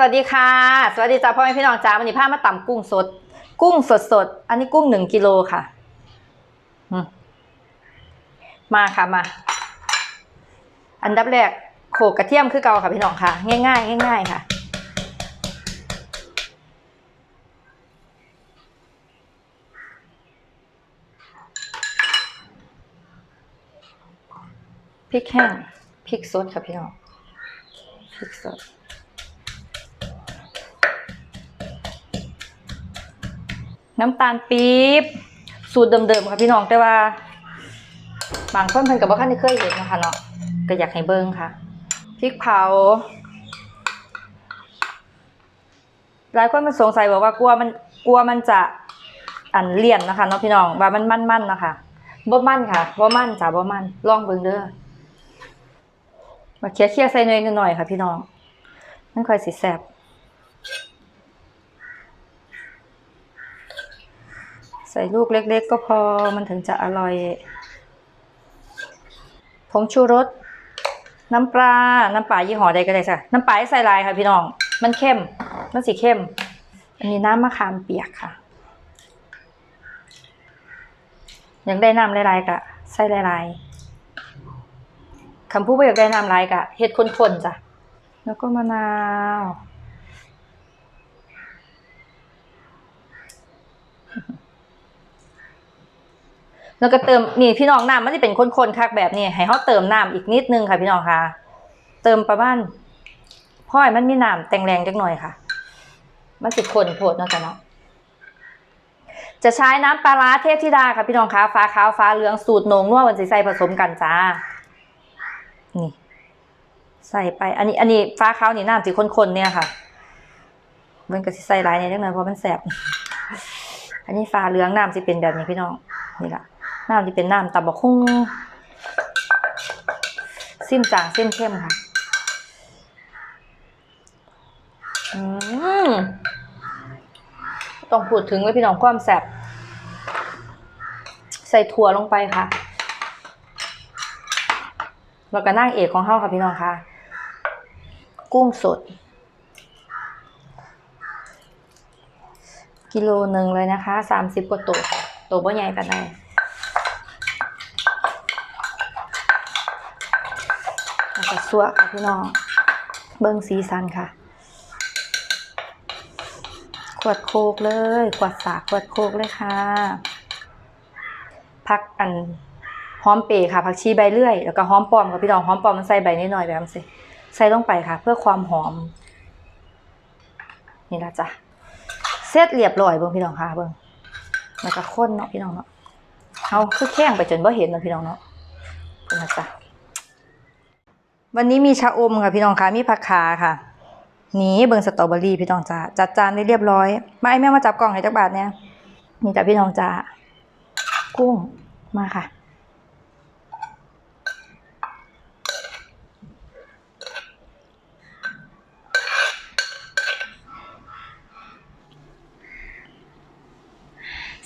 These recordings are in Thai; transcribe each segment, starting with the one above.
สวัสดีค่ะ สวัสดีจ้าพ่อแม่พี่น้องจ้าวันนี้พามาตำกุ้งสด กุ้งสดสดอันนี้กุ้งหนึ่งกิโลค่ะมาค่ะมา อันดับแรกโขกกระเทียมคือเกาค่ะพี่น้องค่ะ ง่ายๆง่ายๆค่ะพริกแห้งพริกสดค่ะพี่น้องพริกสด น้ำตาลปี๊บสูตรเดิมๆค่ะพี่น้องแต่ว่า บางคนเพิ่นกับว่าท่านได้เคยเห็นนะคะเนาะก็อยากให้เบิ่งค่ะพริกเผาหลายคนมันสงสัยบอกว่ากลัวมันกลัวมันจะอันเลี่ยนนะคะเนาะพี่น้องว่ามันมันๆนะคะบ่มันค่ะบ่มันจ้ะบ่มันลองเบิ่งเด้อมาเคี่ยวๆใส่เนยหน่อยๆค่ะพี่น้องมันค่อยสิแซ่บ ใส่ลูกเล็ก ๆ ก็พอมันถึงจะอร่อย ผงชูรส น้ำปลา น้ำปลายี่ห้อใดก็ได้ค่ะ น้ำปลาใส่ลายค่ะพี่น้อง มันเข้ม มันสีเข้ม อันนี้น้ำมะขามเปียกค่ะ อยากได้น้ำลายๆกะใส่ลายๆคำพูดว่าอยากได้น้ำลายกะเห็ดข้นๆจ้ะ แล้วก็มะนาว แล้วก็เติมนี่พี่น้องน้ำมันจะเป็นข้นๆคักแบบนี้ให้เขาเติมน้ำอีกนิดนึงค่ะ พี่น้องค่ะ เติมประมาณพ่อให้มันมีน้ำแต่งแรงจักหน่อยค่ะ มันสิข้นโพดเนาะจ้ะเนาะจะใช้น้ำปลาร้าเทพธิดาค่ะพี่น้องคะฟ้าขาวฟ้าเหลืองสูตรนงนัววันสิใสผสมกันจ้า นี่ ใส่ไป อันนี้ อันนี้ฟ้าขาวนี่น้ำสิข้นๆเนี่ยค่ะมันก็สิใส่หลายเนี่ยจักหน่อยเพราะมันแสบอันนี้ฟ้าเหลืองน้ำสิเป็นแบบนี้พี่น้องนี่แหละ น้ำที่เป็นน้ำตับกคุ้งซิมจางซิมเข้มค่ะ อืมต้องพูดถึงเลยพี่น้องความแซ่บใส่ถั่วลงไปค่ะ แล้วก็นั่งเอกของเฮาค่ะพี่น้องค่ะ กุ้งสด กิโลหนึ่งเลยนะคะสามสิบกว่าตัวตัวบ่ใหญ่ปานใด แล้วก็สัวค่ะพี่น้อง เบิ้งสีสันค่ะ ขวดโคกเลย ขวดสาขวดโคกเลยค่ะ พักอันหอมเปรย์ค่ะ ผักชีใบเลื่อย แล้วก็หอมปลอมค่ะพี่น้อง หอมปลอมมันใส่ใบนิดหน่อยแบบนี้สิใส่ลงไปค่ะ เพื่อความหอม นี่ละจ้ะ เสร็จเรียบร้อยเบิ่งพี่น้องค่ะเบิ่งแล้วก็ข้นเนาะพี่น้องเนาะเอาคือแข้งไปจนบ่เห็นเนาะพี่น้องเนาะเบิ่งนะจ้ะ วันนี้มีชาอมค่ะพี่น้องคะมีผักขาค่ะนี่เบิงสตรอเบอรี่พี่น้องจ้าจัดจานได้เรียบร้อยมาไอแม่มาจับกล่องให้จักบาทเนี่ยนี่จ้ะพี่น้องจ้ากุ้งมาค่ะ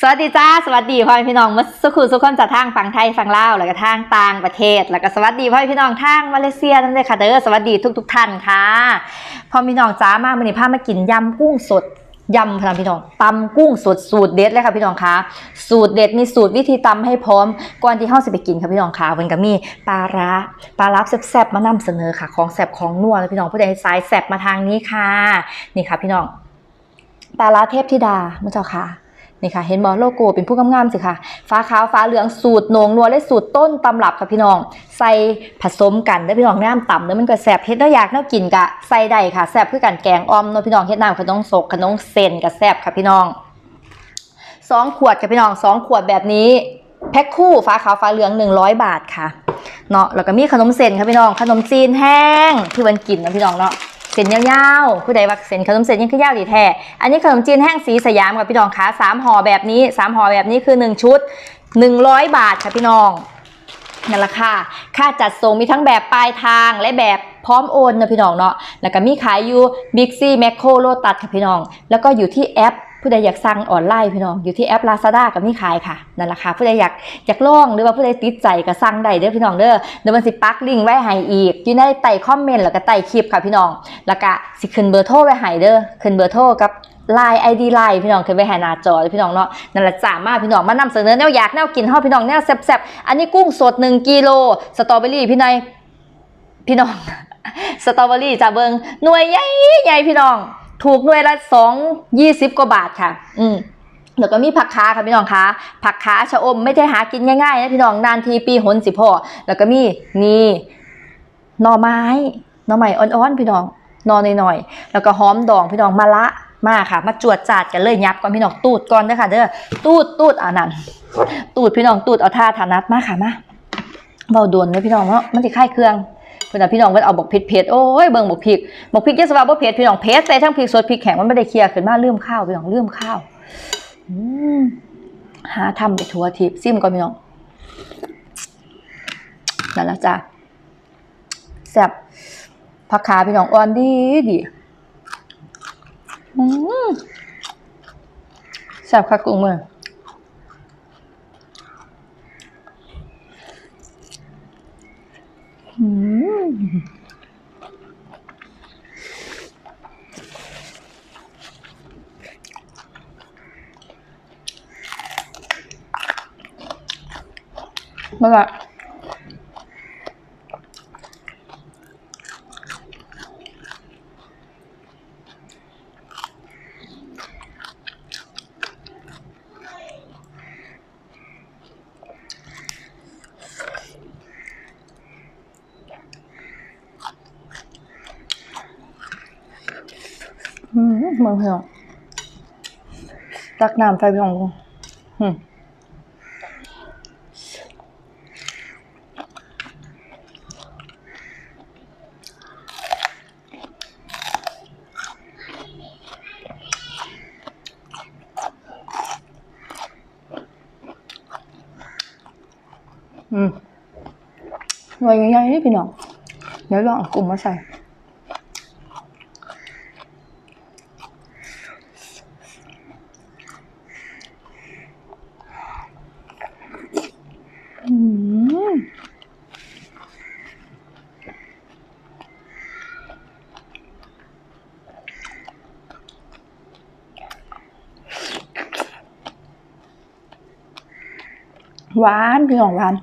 สวัสดีจ้าสวัสดีพ่อพี่น้องมาสุขุสุขคนจากทางฝั่งไทยฝั่งลาวแล้วก็ทางต่างประเทศ แล้วก็สวัสดีพ่อพี่น้องทางมาเลเซียนั่นเลยค่ะเด้อสวัสดีทุกทุกท่านค่ะพ่อพี่น้องจ้ามาวันนี้พามากินยำกุ้งสดยำพลังพี่น้องตำกุ้งสดสูตรเด็ดเลยค่ะพี่น้องคะสูตรเด็ดมีสูตรวิธีตำให้พร้อมก่อนที่เฮาสิไปกินค่ะพี่น้องคะวันก็มีปลาร้าปลาร้าแซ่บๆมานำเสนอค่ะ ของแซ่บของนัวเลยพี่น้องผู้ใดสายแซ่บมาทางนี้ค่ะ นี่ค่ะพี่น้องปลาร้าเทพธิดามุเจ้าค่ะ นี่ค่ะเห็นบอโลโก้เป็นผู้งามๆสิค่ะฟ้าขาวฟ้าเหลืองสูตรหนงนัวและสูตรต้นตำรับค่ะพี่น้อง ใส่ผสมกันได้พี่น้องน้ำต่ำแล้วมันก็แซ่บเฮ็ดแล้วอยากแน่ากินกะใส่ได้ค่ะแซ่บคือกันแกงอ้อมเนาะพี่น้องเฮ็ดน้ำขนมสกขนมเส้นกับแซ่บค่ะพี่น้องสองขวดค่ะพี่น้องสองขวดแบบนี้แพ็คคู่ฟ้าขาวฟ้าเหลือง 100 บาทค่ะเนาะแล้วก็มีขนมเส้นค่ะพี่น้องขนมจีนแห้งที่วันกินนะพี่น้องเนาะ เส้นยาวๆ ผู้ใดว่าเส้นขนมเส้นยังคือยาวดีแท้ อันนี้ขนมจีนแห้งสีสยามกับพี่น้องคะสามห่อแบบนี้สามห่อแบบนี้คือหนึ่งชุดหนึ่งร้อยบาทค่ะพี่น้องนั่นแหละค่ะ ค่าจัดส่งมีทั้งแบบปลายทางและแบบพร้อมโอนนะพี่น้องเนาะ แล้วก็มีขายอยู่บิ๊กซี่แมคโครโลตัดค่ะพี่น้อง แล้วก็อยู่ที่แอป ผู้ใดอยากสั่งออนไลน์พี่น้องอยู่ที่แอป Lazada ก็มีขายค่ะนั่นแหละค่ะผู้ใดอยากอยากลองหรือว่าผู้ใดติดใจก็สั่งได้เด้อพี่น้องเด้อเดี๋ยวมันสิปักลิงก์ไว้ให้อีกอยู่ในใต้คอมเมนต์แล้วก็ใต้คลิปค่ะพี่น้องแล้วก็สิขึ้นเบอร์โทรไว้ให้เด้อขึ้นเบอร์โทรกับไลน์ไอดีไลน์พี่น้องเคยไปหาหน้าจอเลยพี่น้องเนาะนั่นแหละจ้ามาพี่น้องมานำเสนอแนวอยากแนวกินเฮาพี่น้องแนวแซ่บๆอันนี้กุ้งสด1กิโลสตรอเบอรี่พี่นายพี่น้องสตรอเบอรี่จ้าเบิงหน่วยใหญ่ใหญ่พี่น้อง ถูกหน่วยละ2 20กว่าบาทค่ะ อืมแล้วก็มีผักขาค่ะพี่น้องคะผักขาชะอมไม่ได้หากินง่ายๆนะพี่น้องนานทีปีหนสิพ่อแล้วก็มีนี่หน่อไม้หน่อไม้อ่อนๆพี่น้องหนอหน่อยๆแล้วก็หอมดองพี่น้องมะละมาค่ะมาจวดจาดกันเลยยับก่อนพี่น้องตูดก่อนเด้อค่ะเด้อตูดตูดอ่านั่นตูดพี่น้องตูดเอาท่าฐานัดมาค่ะมาเบาโดนเลยพี่น้องเนาะมันสิคล้ายเครื่อง เพื่อนพี่น้องมันเอาบอกเผ็ดเผ็ดโอ้ยเบิ่งบอกพริกบอกพริกยศวาบ่เผ็ดพี่น้องเผ็ดใส่ทั้งพริกสดพริกแข็งมันไม่ได้เคลียร์ขึ้นมาเลื่อมข้าวพี่น้องเลื่อมข้าวหาทำไปทัวทิพซิมก่อนพี่น้องนั่นละจ้ะแซ่บผักขาพี่น้องอ่อนดีดีแซ่บคักกุ้งมือ อืมนั่นแหละอื มมึงพี่องตักน้ำใส่พี่น้องลงอืมอืมหน่วยใหญ่ๆนี่พี่น้องเดี๋ยวลองเอากุ้งมาใส่ อืม หวานพี่น้องหวาน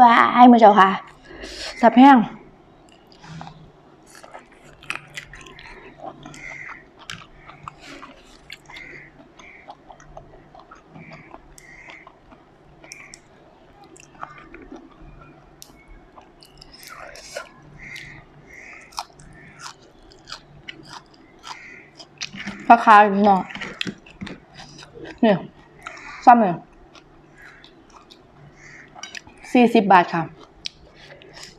ว้ายมือเจ้าค่ะสับแห้ง ราคาพี่น้องเนี่ยซ้ำเลยสี่สิบบาทค่ะ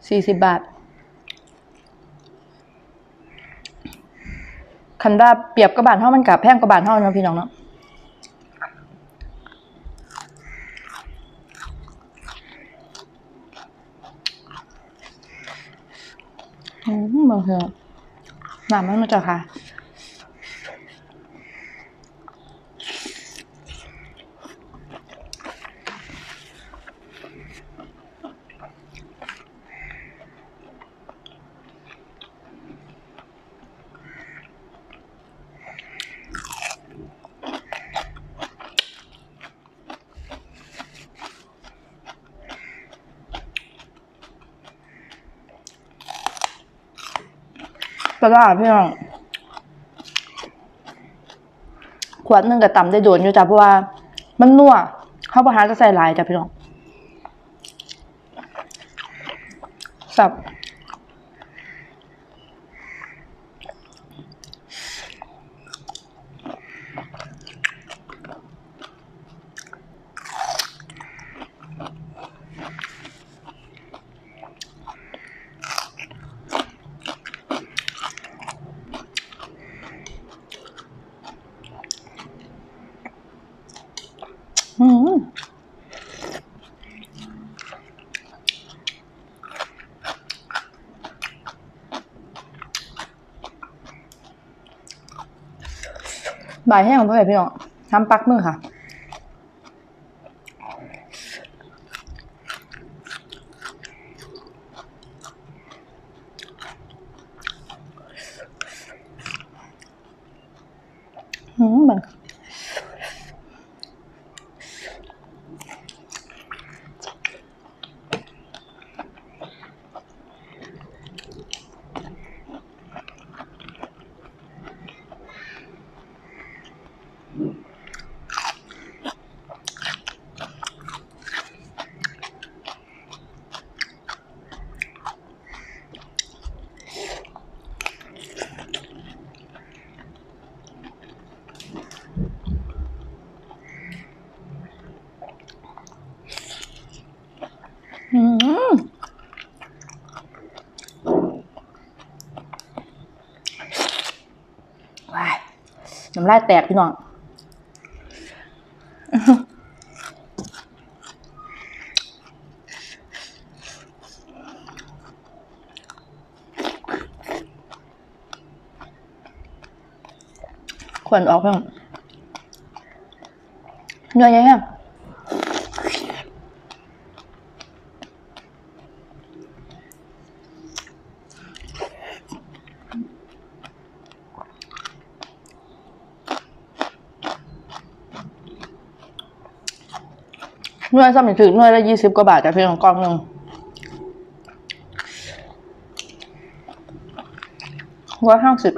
สี่สิบบาท คันว่าเปรียบกับบาทเท่ามันกับแพงกับบาทเท่านะพี่น้องเนาะอืมบางทีน้ำมันมาจากค่ะ ปลาร้าพี่น้องขวดหนึงกับต่ำได้โดนอยู่จ้ะเพราะว่า มันนัวเข้าประหารจะใส่หลายจ้ะพี่น้องสับอื อืม บ่ายแห้งของพ่อแม่พี่น้องทำปักมือค่ะ อืมแบบอืมว้าย น้ำลายแตกพี่น้อง ค วรออกเพิ่มเหนื่อยยังไงหน่วยสำนึกถึงหน่วยละยี่สิบกว่าบาทแต่เพียงกล่องหนึ่งร้อยห้าสิบ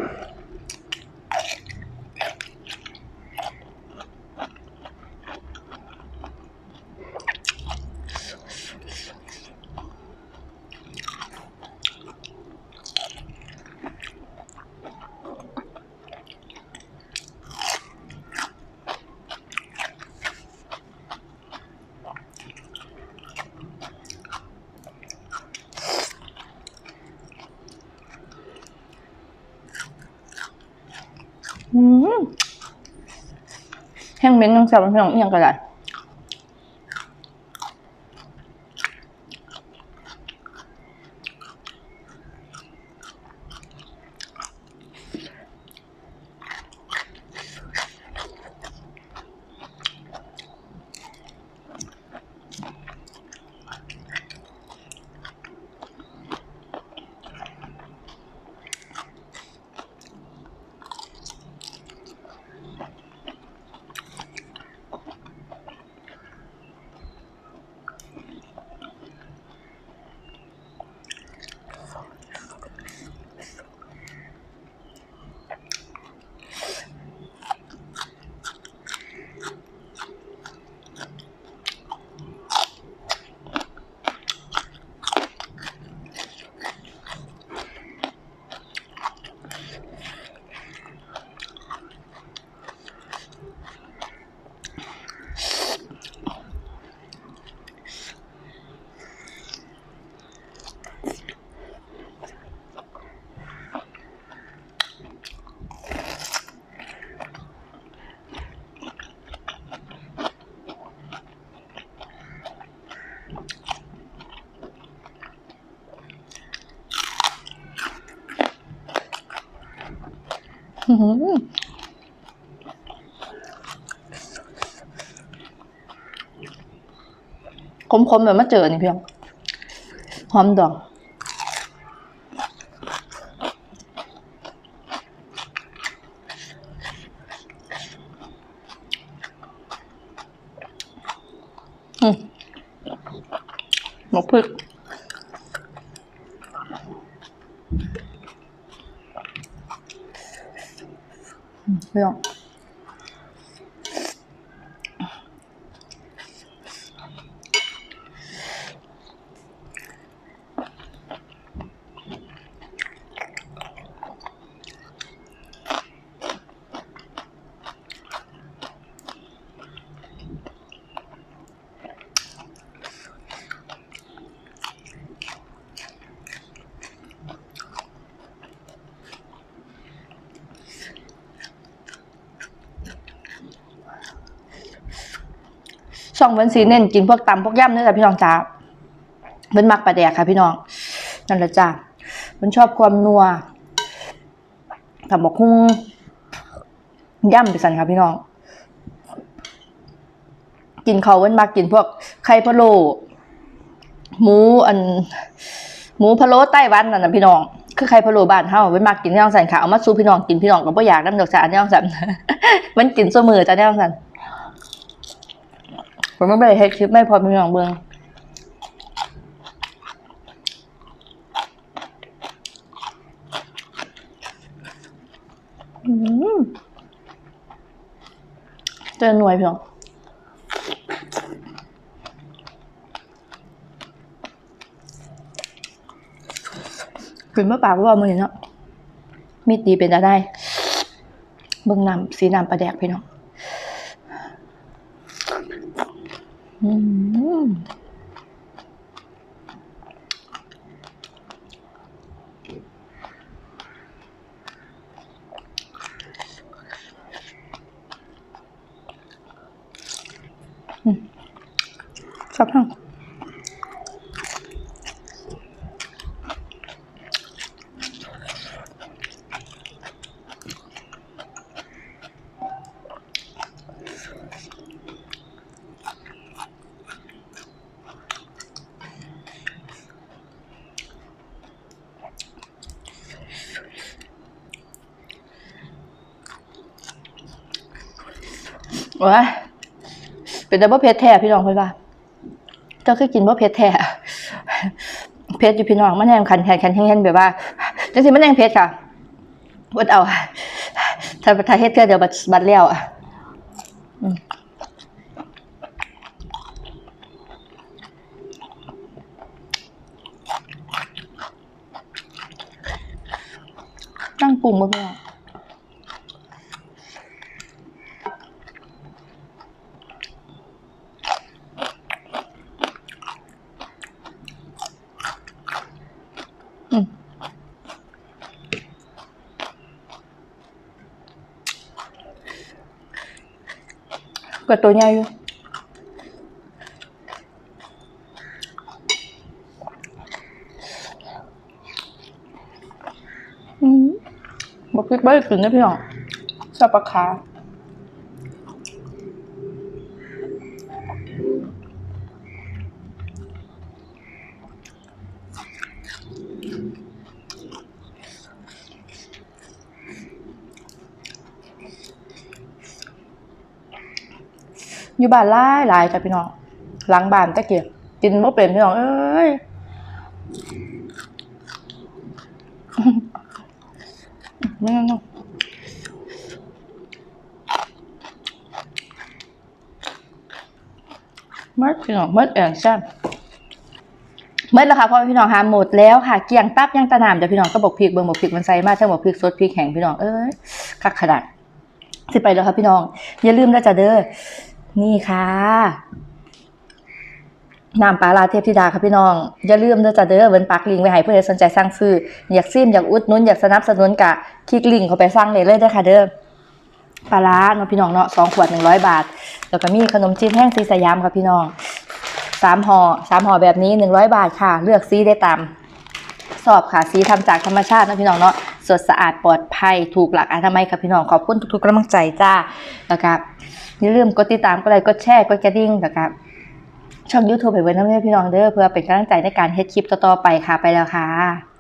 อืม แห้งเม้นยังแซ่บพี่น้องเอียงก็ได้ คมๆแบบมาเจอนี่เพียงหอมดองอืมหมกพริก อืม ช่องเพิ่นสีเน้นกินพวกตำพวกย่ำเด้อจ้ะพี่น้องจ้าเพิ่นมักปลาแดกค่ะพี่น้องนั่นแหละจ้าเพิ่นชอบความนัวทำบอกคุ้งย่ำไปสั่นค่ะพี่น้อง กินเขาเพิ่นมักกินพวกไข่พะโล้หมูอัน หมูพะโล้ไต้หวันนั่นนะพี่น้องคือไข่พะโล้บ้านเฮาเพิ่นมักกินแนวสั่นค่ะเอามาสู่พี่น้องกินพี่น้องก็บ่อยากน้ำดอกจ้ะอันแนวสั่นมันกินซุมื้อจ้ะแนวสั่น ผมไม่ได้เฮ็ดคลิปไม่พอพี่น้องเบืองเจอหน่วยพี่น้องขึ้นมาปากว่ามือเนาะมีดดีเป็นจะได้ เบิ่งนำสีนำปลาแดกพี่น้อง อืมอืม ว้าเป็นดับเบิลเพชรแท้พี่น้องเพื่อนว่าเจ้าเคยกินว่าเพชรแท้เพชรอยู่พี่น้องมันแห้งคันแขนคันแห้งแบบว่าจังสิมันแห้งเพชรค่ะวดเอาถ้าถ้าเฮ็ดเพื่อเดี๋ยวบัดบัดเลี้ยวอะตั้งปรุงบ่พี่น้องอื ก็ตัวใหญ่อยู่อืมบอกพริกไม่ได้กลิ่นนะพี่น้ อยู่บ้านหลายหลายจ้ะพี่น้องหลังบ้านตะเกียบกินบ่เป็นพี่น้องเอ้ยไม่งั้นเนาะมัดพี่น้องมัดแอนซ่บเมื่อแล้วค่ะพ่อพี่น้องหาหมดแล้วค่ะเกี่ยงตับย่างตะนามจ้ะพี่น้องก็บอกพริกเบิ่งบอกพริกมันใส่มากทั้งบอกพริกสดพริกแห้งพี่น้องเอ้ยคักขนาดสิไปแล้วค่ะพี่น้อง อย่าลืมนะจ๊ะเด้อ นี่ค่ะน้ำปลาลาเทพธิดาค่ะพี่น้อง อย่าลืมเด้อจ้ะเด้อเว้นปักลิงไว้ให้เพื่อนสนใจสั่งซื้อ อยากซิมอยากอุดนุนอยากสนับสนุนกะคลิกลิงเข้าไปสั่งเลยเลยเด้อค่ะเด้อปลาร้าเนาะพี่น้องเนาะสองขวดหนึ่งร้อยบาท แล้วก็มีขนมจีนแห้งสีสยามค่ะพี่น้องสามห่อสามห่อแบบนี้หนึ่งร้อยบาทค่ะ เลือกซีได้ตาม สอบค่ะสีทำจากธรรมชาตินะพี่น้องเนาะ สดสะอาดปลอดภัยถูกหลักอนามัยค่ะพี่น้องขอบคุณทุกๆกำลังใจจ้านะครับอย่าลืมกดติดตามกดไลค์กดแชร์กดกระดิ่งนะครับช่องยูทูบไปเว้นน้ำให้พี่น้องเด้อเพื่อเป็นกำลังใจในการเฮ็ดคลิปต่อๆไปค่ะไปแล้วค่ะ